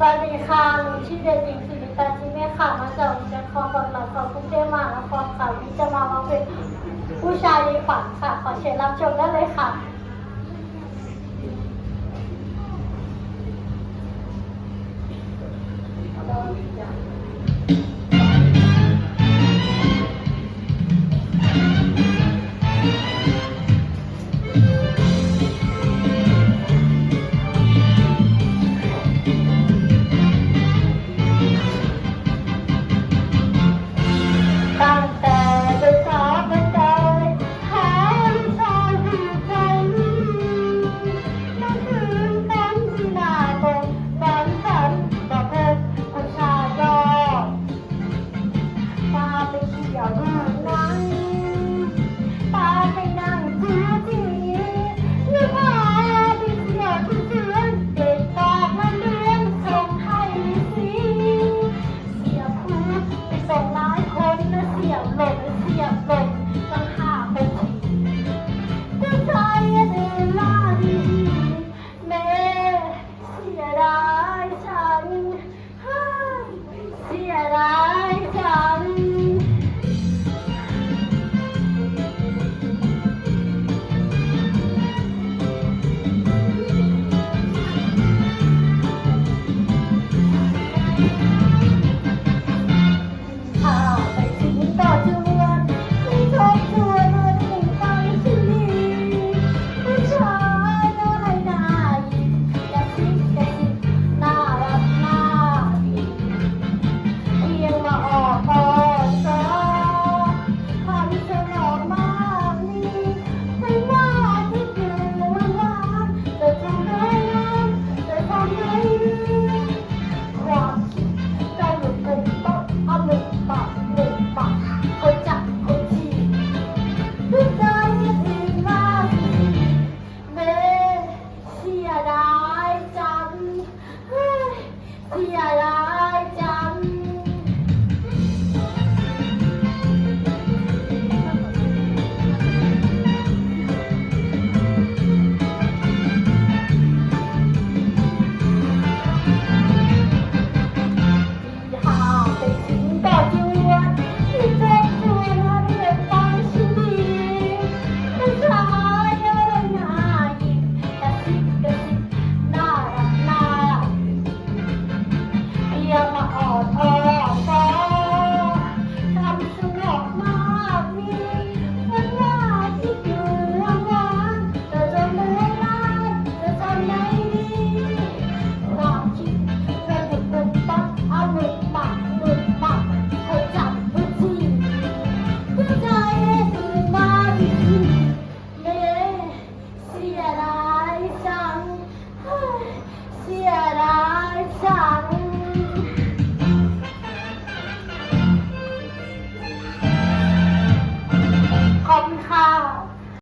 สวัสดีค่ะหนูชื่อเด็กหญิงสิริตาจิเมฆค่ะ มาจากโรงเรียนคลองบางหลักของกรุงเทพมหานครค่ะวที่จะมาร้องเพลงผู้ชายในฝันค่ะ ขอเชิญรับชมได้เลยค่ะ